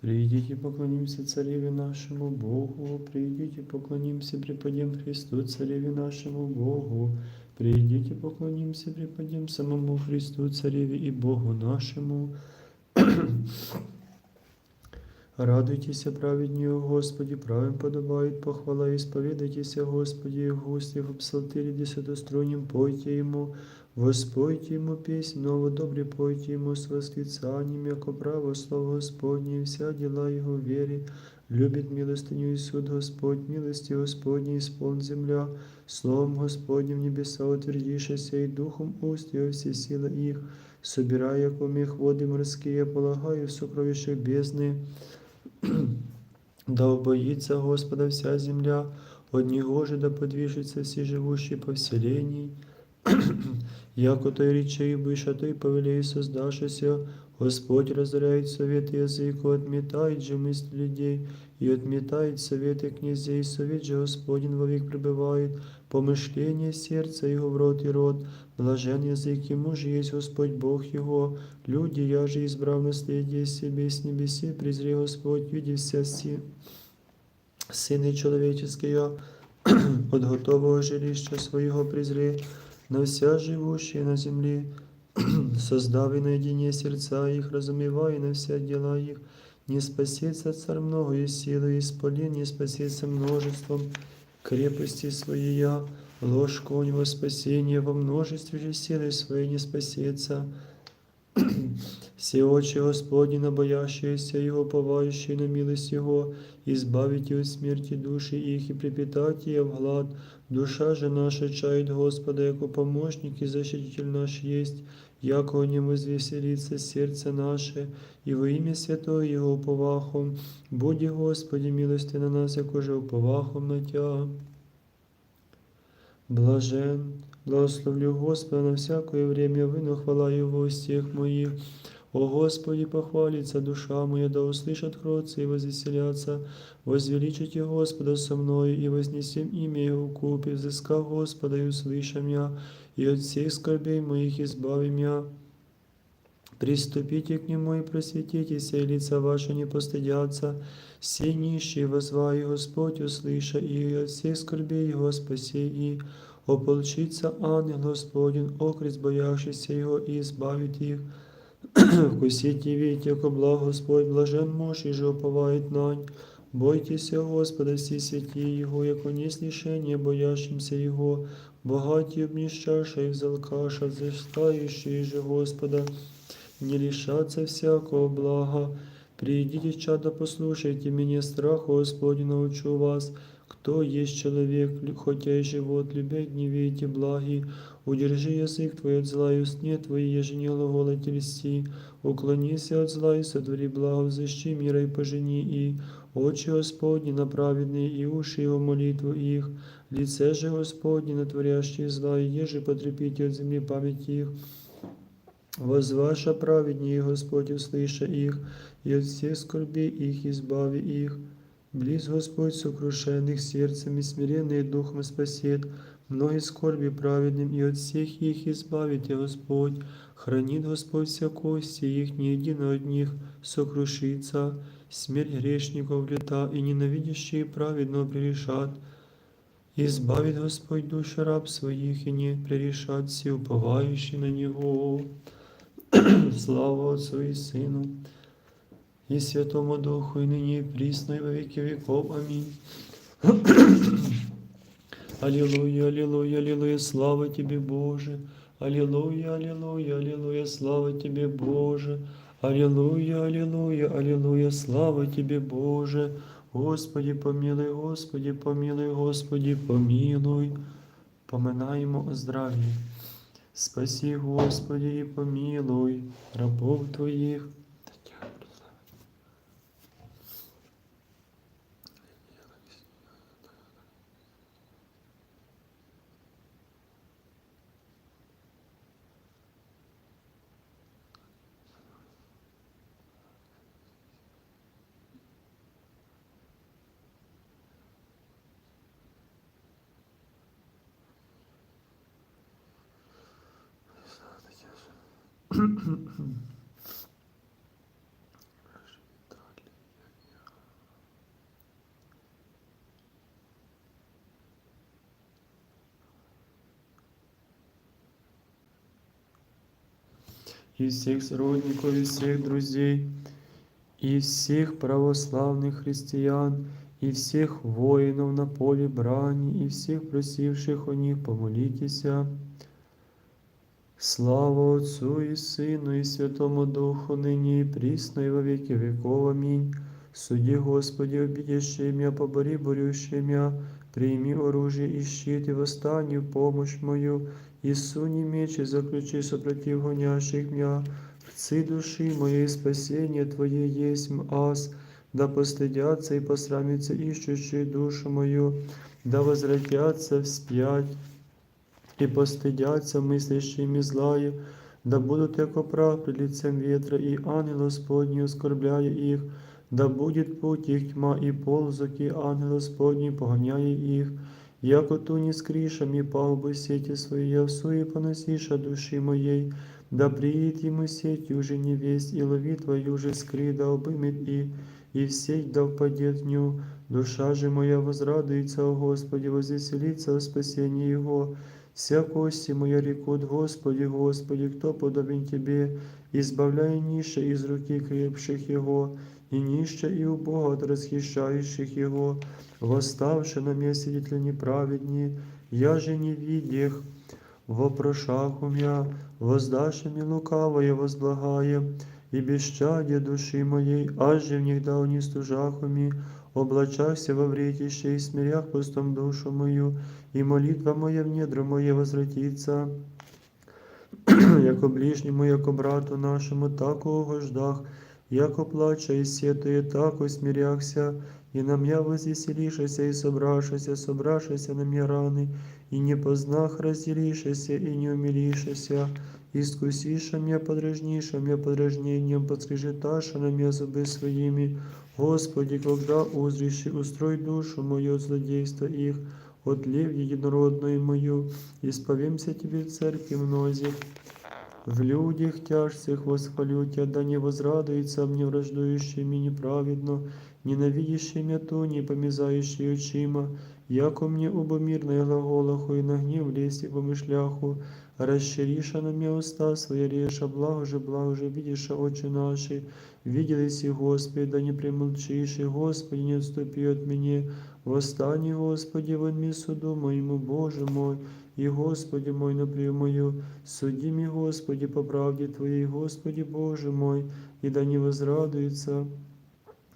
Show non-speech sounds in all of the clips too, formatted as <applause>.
Придите, поклонимся Цареве нашему Богу, придите, поклонимся, преподем Христу, Цареве нашему Богу. Придите, поклонимся, преподем самому Христу, Цареве и Богу нашему. <clears throat> Радуйтеся, праведні о Господі, правим подобает похвала, исповедайтеся, Господи, и густи в псалтире десятоструннем, пойте воспойте Ему песнь, ново добре пойте Ему с восклицанием, яко право слово Господне, и вся дела Его вере, любит милостыню и суд Господь, милости Господней исполн земля, словом Господним небеса утвердишися, и духом уст Его все силы их, собирая, яко мех воды морские, полагаю в сокровищах бездны, <clears throat> да убоится Господа вся земля, от Него же да подвижется все живущие по вселенной. <clears throat> Яко той речей быша, той повелей создашися, Господь разоряет совет языку, отметает же мысли людей, и отметает советы князей, совет же Господень вовек пребывает, помышление сердца его в рот и рот, блажен язык ему же есть Господь Бог его, люди, я же избрав наследие себе с небеси, презри Господь, види вся си, сыны человеческие, от <clears throat> готового жилища своего презри, на вся живущие на земле, <clears throat> создав и наедине сердца их, разумевая на все дела их, не спасется царь многою силой, исполин не спасется множеством крепости своей я, ложку у него спасение во множестве же силы своей не спасется. <clears throat> Все очи Господни, набоящиеся Его, повающие на милость Его, избавите от смерти души их и припитайте ее в глад. Душа же наша чает Господа, яко помощник и защититель наш есть, яко о нем извеселится сердце наше, и во имя Святого Его уповахом. Буди, Господи, милости на нас, яко же уповахом на Тя. Блажен, благословлю Господа на всякое время, выну хвала Его всех моих. О Господи, похвалится душа моя, да услышат кротцы и возвеселятся. Возвеличите Господа со мною, и вознесем имя Его в купе, взыска Господа и услышам я, и от всех скорбей моих избавим я. Приступите к Нему и просветитесь, и лица ваши не постыдятся. Все нищие возвай, Господь, услыша, и от всех скорбей Его спаси, и ополчится ангел Господень, окрест боящийся Его, и избавит их. Вкусите і віть, яко благ Господь, блажен муж, і же уповает нань. Бойтеся, Господа, всі святі Його, яко не слишение, боящимся Його, багаті обніщаша і взалкаша, взыскающие же Господа, не лишаться всякого блага. Придите, чадо, послушайте меня, страху Господи, научу вас, кто есть человек, хотя и живот, любя гневите благи, удержи язык твой от зла и устне твои, еже не глаголите льсти, уклонись от зла и сотвори благо, взыщи мира и пожени и очи Господни на праведные и уши его молитву их, лице же Господне на творящие зла, и еже потрепите от земли память их, Возваша праведнее Господь, услыша их, и от всех скорбей их избави их. Близ Господь сокрушенных сердцем и смиренные духом спасет, многие скорби праведным, и от всех их избавит и Господь. Хранит Господь вся кости их, ни един от них сокрушится. Смерть грешников лета, и ненавидящие праведного пререшат. Избавит Господь души раб своих, и не пререшат все уповающие на Него. <clears throat> Слава Отцу и Сыну, и Святому Духу, и ныне, и присно, и во веки веков. Аминь. <clears throat> Аллилуйя, аллилуйя, аллилуйя, слава Тебе, Боже. Аллилуйя, аллилуйя, аллилуйя, слава Тебе, Боже. Аллилуйя, аллилуйя, аллилуйя, слава Тебе, Боже. Господи, помилуй, Господи, помилуй, Господи, помилуй. Поминаємо о здраві. Спаси, Господи, і помилуй рабов Твоих. и всех сродников, и всех друзей, и всех православных христиан, и всех воинов на поле брани, и всех просивших о них помолитеся. Слава Отцу и Сыну и Святому Духу, ныне и присно и во веки веков. Аминь. Суди, Господи, обидящие меня, побори борющие меня, прими оружие и щит, и восстань в помощь мою, и суни меч, и заключи сопротив гонящих меня. Рцы души моей спасение Твое есть аз, да постыдятся и посрамятся ищущие душу мою, да возвратятся вспять и постыдятся мыслящими злая, да будут яко прах пред лицем ветра, и ангел Господний, оскорбляя их, да будет путь их тьма и ползок, и ангел Господний, погоняя их, яко туни с кришами пагубы сети свои, я в суе поносиша души моей, да приедет ему сеть уже невесть, и лови твою же скри, да обымет и, и в сеть да впадет в ню. Душа же моя возрадуется о Господе, возвеселится о спасении Его. Вся кости моя рекут, Господи, Господи, кто подобен Тебе, избавляй ниша из руки крепших Его, и нища и убого от расхищающих Его, восставши на месте свидетеля неправедни, я же не видях, вопрошах умя, воздаши мне лукавое возблагая, и бесчадие души моей, аж же в них дал не стужахуми, облачахся во вретище и смирях пустом душу мою, и молитва моя в недру моє возвратится, <clears throat> яко ближнему, яко брату нашему, так угождах, яко плача и сетує, так усмиряхся, и на меня возвеселишися, и собрашися, собрашися на меня раны, и не познах разделишися, и не умилишися, искусиша меня подражниша меня подражнением, подскрежеташа на меня зубы своими. Господи, когда узришь и устрой душу мою от злодейства их, от лев единородную мою, исповемся Тебе в церкви многих. В людях тяжцих восхвалю Тебя, да не возрадуется мне враждующими неправедно, ненавидящий меня то, не помязающий очима, яко мне оба мирные глаголаху и на гнев лести помышляху, расшириша на меня уста своя реша, благо же, благо же, видиша очи наши, виделись и Господи, да не примолчишь, и Господи, не отступи от меня, восстань, Господи, в ми суду моему, Боже мой, и Господи мой, наприю мою, суди ми, Господи, по правде Твоей, Господи Боже мой, и да не возрадуется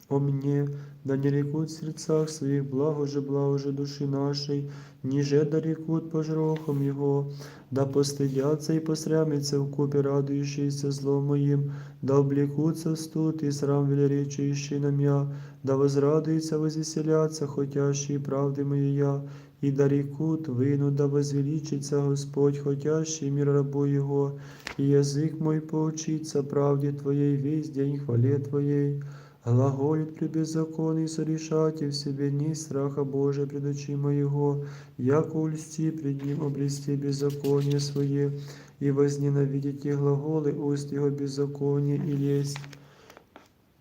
о мне, да не рекут в сердцах своих, благо же, благо же души нашей, ниже да рекут пожрохом Его, да постыдятся и посрамятся в купе радующиеся злом моим, да облекутся в студ и срам велеречащий на меня, да возрадуются, возвеселятся, хотящие правды моей я, и да рекут вину, да возвеличится Господь, хотящий мир рабу Его, и язык мой поучится правде Твоей весь день хвале Твоей. Глаголит при беззаконии сорешайте в себе дни страха Божия пред очи моего, яко ульсти пред ним обрести беззаконие свое, и возненавидите глаголы уст его беззакония и лесть.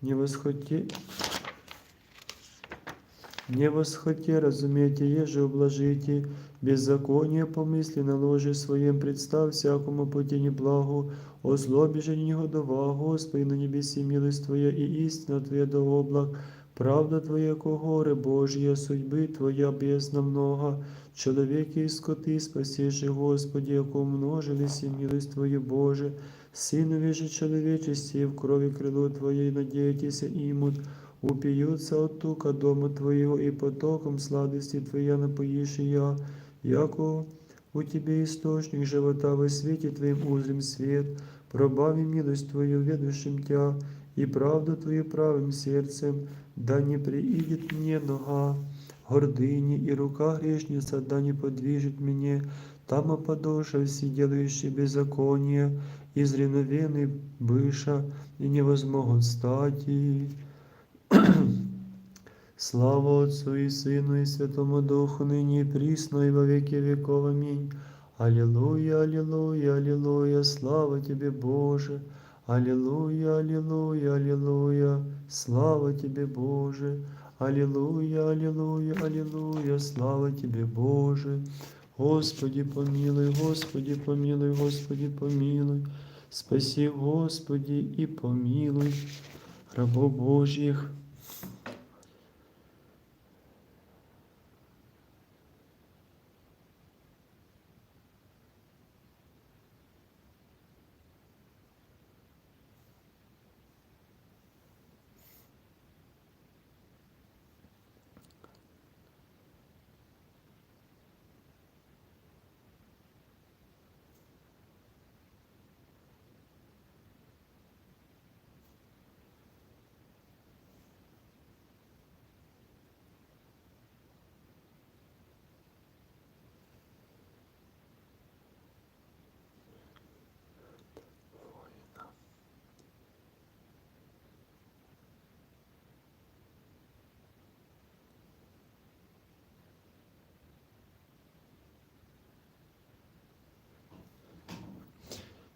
Не восхоте, не восхоте, разумейте, еже ублажите, беззаконие помысли на ложе своем, представ всякому пути неблагу, о злобі же не годова, Господи, на небесі милость Твоя і істина Твоя до облак, правда Твоя, ко горе Божія, судьби Твоя бездна много, чоловіки і скоти, спасіши, Господи, яко умножились і милость Твою, Боже, Сынове же человечести в крови крыло Твоей надейтесь имут, упьются от тука дома Твоего и потоком сладости Твоя напоишь и я, яко у Тебе источник живота во свете Твоим узрим свет, пробави милость Твою ведущим Тя, и правду Твою правым сердцем, да не приидет мне нога гордыни, и рука грешница, да не подвижет мне, там опадоша все делающие беззаконие, из реновенный быша, и не возмогут стати. <clears throat> Слава Отцу и Сыну и Святому Духу, ныне и присно и во веки веков. Аминь. Аллилуйя, аллилуйя, аллилуйя, слава Тебе, Боже. Аллилуйя, аллилуйя, аллилуйя, слава Тебе, Боже. Аллилуйя, аллилуйя, аллилуйя, слава Тебе, Боже. Господи, помилуй, Господи, помилуй, Господи, помилуй. Спаси, Господи, и помилуй рабов Божьих.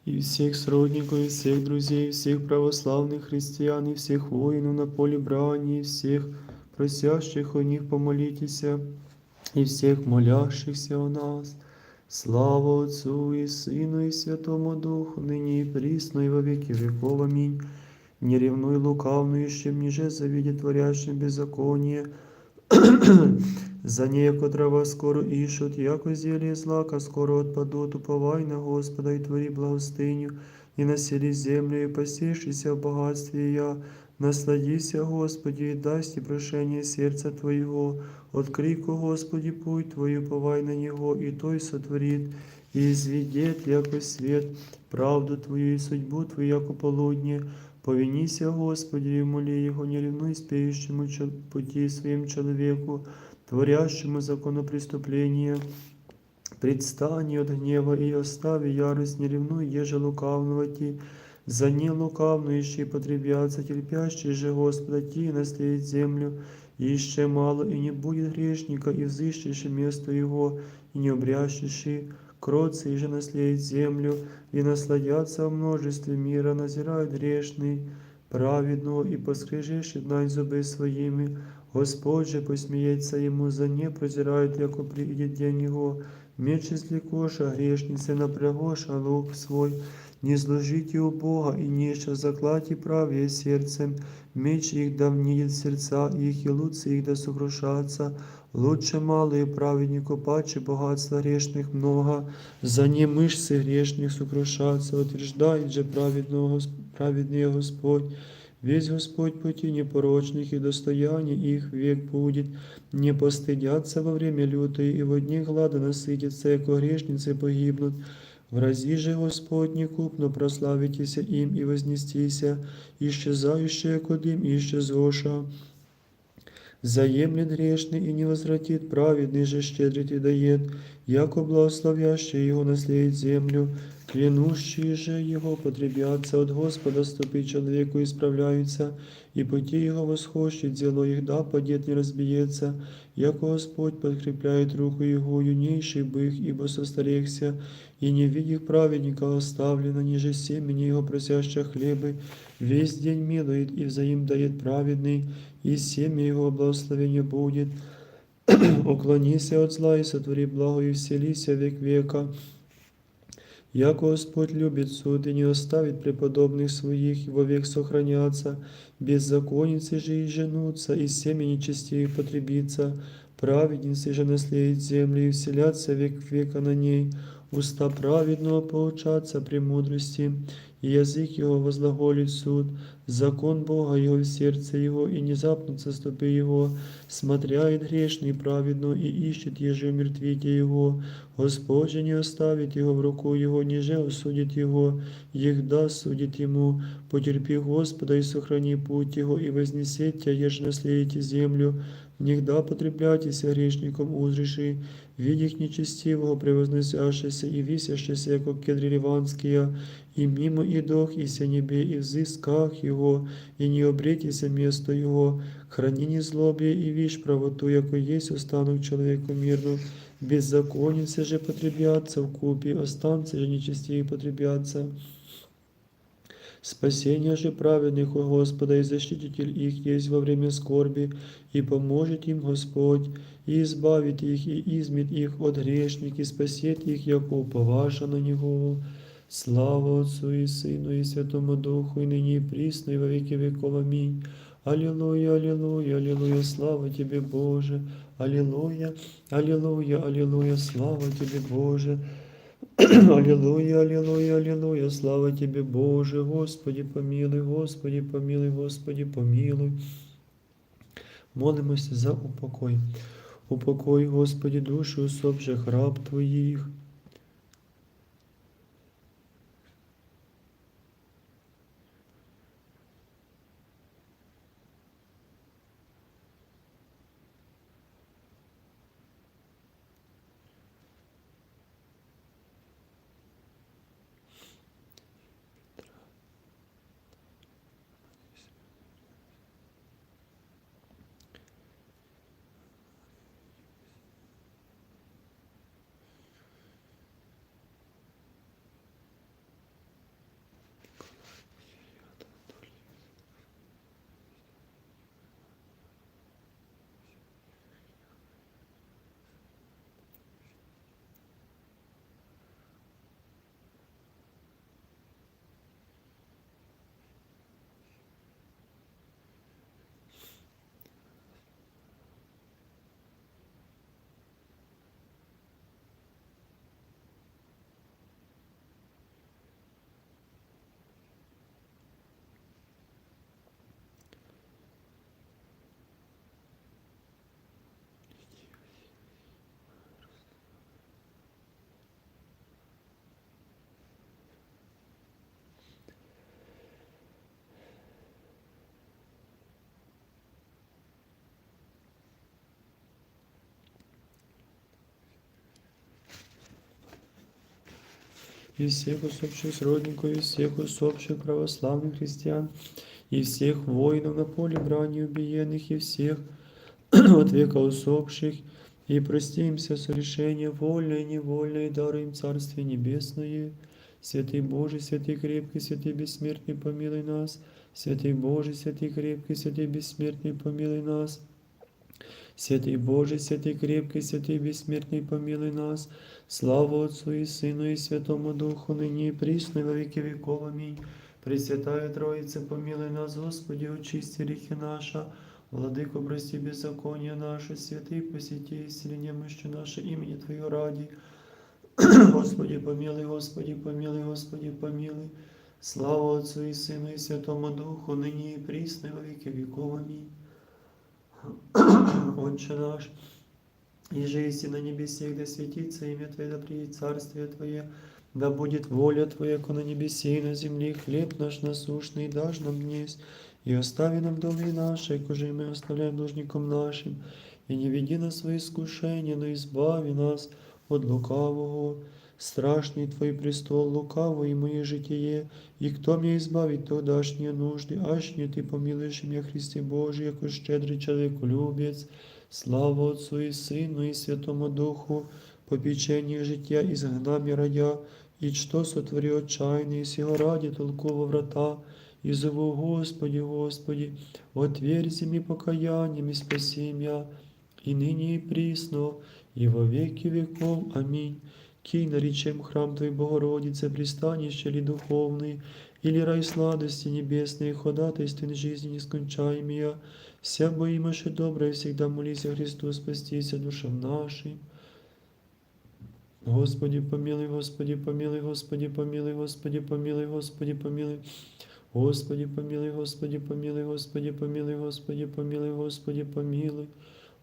и всех сродников, и всех друзей, и всех православных христиан, и всех воинов на поле брани, и всех просящих о них помолитесь, и всех молящихся о нас. Слава Отцу и Сыну и Святому Духу, ныне и присно, и во веки веков. Аминь. Не ревнуй лукавнующим, ниже завидя творящим беззаконие, <clears throat> за неко трава скоро ишут, яко зелье злака скоро отпадут, уповай на Господа и твори благостыню, и насели землю, и посейшися в богатстве я, насладися, Господи, и дасть и прошение сердца Твоего, открий-ко, Господи, путь Твою, уповай на Него, и Той сотворит, и изведет, яко свет, правду Твою и судьбу Твою, яко полудне, Повинися, Господи, и моли Его, не ревнуй спеющему чел- пути своим человеку, творящему законопреступление, предстань от гнева и остави ярость, не ревнуй, еже лукавного ти, за не лукавнующий потребятся, терпящий же Господа ти наследит землю, и еще мало, и не будет грешника, и взыщешь место его, и не обрящешь кротцы, и же наследит землю, и насладятся в множестве мира, назирают грешный, праведного, и поскрежешь знай зубы своими, Господь же посмеется ему за не прозирает, яко приидет день его, меч извлекоша, грешницы напрягоша лук свой, не зложите у Бога, и нечто заклати правее сердцем, меч их давнеет сердца их, и луцы их да сокрушатся, лучше малые праведнику паче богатства грешных много, за не мышцы грешных сокрушаться, утверждает же праведного, Гос- праведный Господь, Весь Господь пути непорочных и достояние их век будет, не постыдятся во время лютой, и во дни глада насытятся, яко грешницы погибнут. Врази же Господь некупно прославитеся им и вознестися, исчезающее яко дым исчезоша. Заемлет грешный и не возвратит, праведный же щедрит и дает, яко благословящий его наследит землю, клянущие же его потребятся от Господа, ступи человеку исправляются, и пути его восхощет, зело их да, падет не разбиется, яко Господь подкрепляет руку его, юнейший бых, ибо состарехся, и не видих праведника оставлено, ниже семени его просяща хлебы, весь день милует и взаим дает праведный, и семя его благословение будет. <clears throat> Уклонися от зла и сотвори благо, и вселися век века. Яко Господь любит суд и не оставит преподобных своих, и вовек сохранятся, беззаконницы же и женутся, и семя нечестивых потребится, праведницы же наследит землю и вселятся век века на ней, уста праведного поучатся премудрости, и язык его возглаголит суд, закон Бога его в сердце его, и не запнутся стопы его, смотряет грешный праведно и ищет еже умертвите его, Господь же не оставит его в руку его, ниже осудит его, егда судит ему, потерпи Господа и сохрани путь его, и вознесете, еже наследите землю, Нигда потребляйтеся грешником узреши, видих нечестивого превозносящийся и висящийся, яко кедри ливанские, и мимо идох, и се небе, и взысках его, и не обретися место его, храни незлобие и вишь правоту, яко есть останок человеку мирну, беззаконницы же потребятся в купе, останцы же нечестивые потребятся. Спасение же праведных у Господа и защититель их есть во время скорби, и поможет им Господь, и избавит их, и измет их от грешник, и спасет их, яко уповаша на Него. Слава Отцу і Сину, і Святому Духу, і нині, і прісно, і во віки віков. Амінь. Аллилуйя, аллилуйя, аллилуйя, слава Тебе, Боже. Аллилуйя, аллилуйя, аллилуйя, слава Тебе, Боже. Аллилуйя, аллилуйя, аллилуйя, слава Тебе, Боже, Господи, помилуй, Господи, помилуй, Господи, помилуй. Молимося за упокой. Упокой, Господи, душі усопших раб Твоїх. и всех усопших сродников, и всех усопших православных христиан, и всех воинов на поле брани убиенных, и всех <clears throat> от века усопших, и прости им все сорешения, вольное и невольное, и даруй им Царствие Небесное. Святый Божий, святый крепкий, святый бессмертный, помилуй нас. Святый Божий, святый крепкий, святый бессмертный, помилуй нас. Святый Божий, святый крепкий, святый бессмертный, помилуй нас. Слава Отцу и Сыну и Святому Духу, ныне и присно, и во веки веков. Аминь. Пресвятая Троица, помилуй нас, Господи, очисти грехи наши. Владыко, прости беззаконие наше, святый, посети исцеление мощи наше имени Твое ради. <clears throat> Господи, помилуй, Господи, помилуй, Господи, помилуй. Слава Отцу и Сыну и Святому Духу, ныне и присно, и во веки веков. Аминь. Отче наш, и есть на небесе, да светится имя Твое, да приедет Царствие Твое, да будет воля Твоя, как на небесе и на земле, хлеб наш насущный дашь нам днесь, и остави нам долги наши, коже мы оставляем должником нашим, и не веди нас в свои искушения, но избави нас от лукавого. Страшный Твой престол, лукавое мое житие, и кто меня избавит, то дашь мне нужды, аж не Ты помилуешь меня, Христе Божий, яко щедрый человеколюбец, слава Отцу и Сыну и Святому Духу, попечение життя и загнами рая, и что сотвори отчаянный, сего ради толково врата, и зову Господи, Господи, отверзи мне покаянием и спаси меня, и ныне и присно, и во веки веков. Аминь. Кий наречем храм Твой, Богородице, пристанище ли духовный, или рай сладости небесной, ходатайствен жизни нескончаемая, вся же доброе, всегда молись о Христу, спастися душам нашим. Господи, помилуй, Господи, помилуй, Господи, помилуй, Господи, помилуй, Господи, помилуй. Господи, помилуй, Господи, помилуй, Господи, помилуй, Господи, помилуй, Господи, помилуй.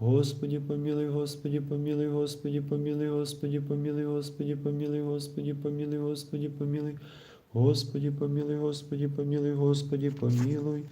Господи, помилуй, Господи, помилуй, Господи, помилуй, Господи, помилуй, Господи, помилуй, Господи, помилуй, Господи, помилуй. Господи, помилуй, Господи, помилуй, Господи, помилуй.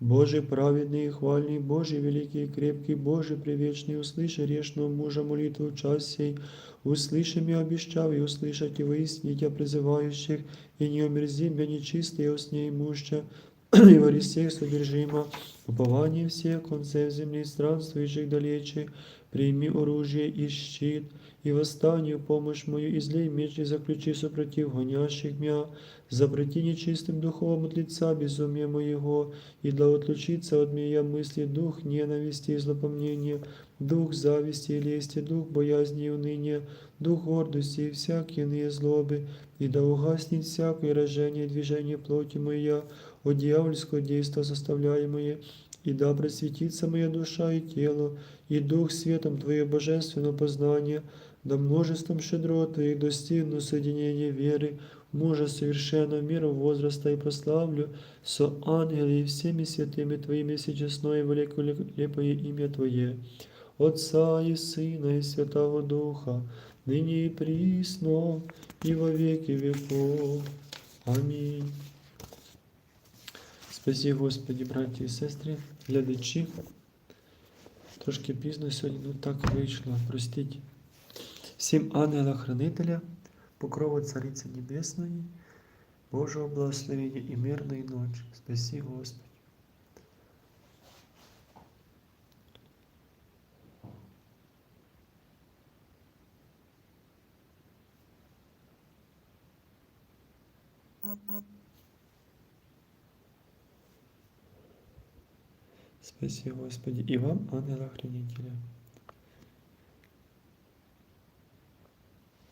Боже праведный и хвальный, Боже великий и крепкий, Боже привечный, услыши грешного мужа молитву в час сей, услыши меня обещав и услышать и выяснить тебя призывающих, и не омерзи меня нечистые, о сне имуща, и во всех содержимо, упование всех концев земли, странствующих далече, прими оружие и щит, и восстань в помощь мою, излей меч и заключи супротив гонящих мя, запрети нечистым духом от лица безумия моего, и да отлучится от меня мысли дух ненависти и злопомнения, дух зависти и лести, дух боязни и уныния, дух гордости и всякие иные злобы, и да угаснет всякое рожение и движение плоти моя, от дьявольского действа составляемое, и да просветится моя душа и тело, и дух светом Твоего божественного познания, да множеством щедрот Твоих достигну соединение веры, мужа совершенного мира возраста и прославлю со ангелы и всеми святыми Твоими всечестное и великолепое имя Твое, Отца и Сына и Святого Духа, ныне и присно, и во веки веков. Амінь. Спасі Господі, браті і сестри, глядачі. Трошки пізно сьогодні, ну так вийшло, простіть. Всім ангела-хранителя, покрова Цариці Небесної, Божого благословення і мирної ночі. Спасі Господи. Спасі Господи, и вам, ангела-хранителя.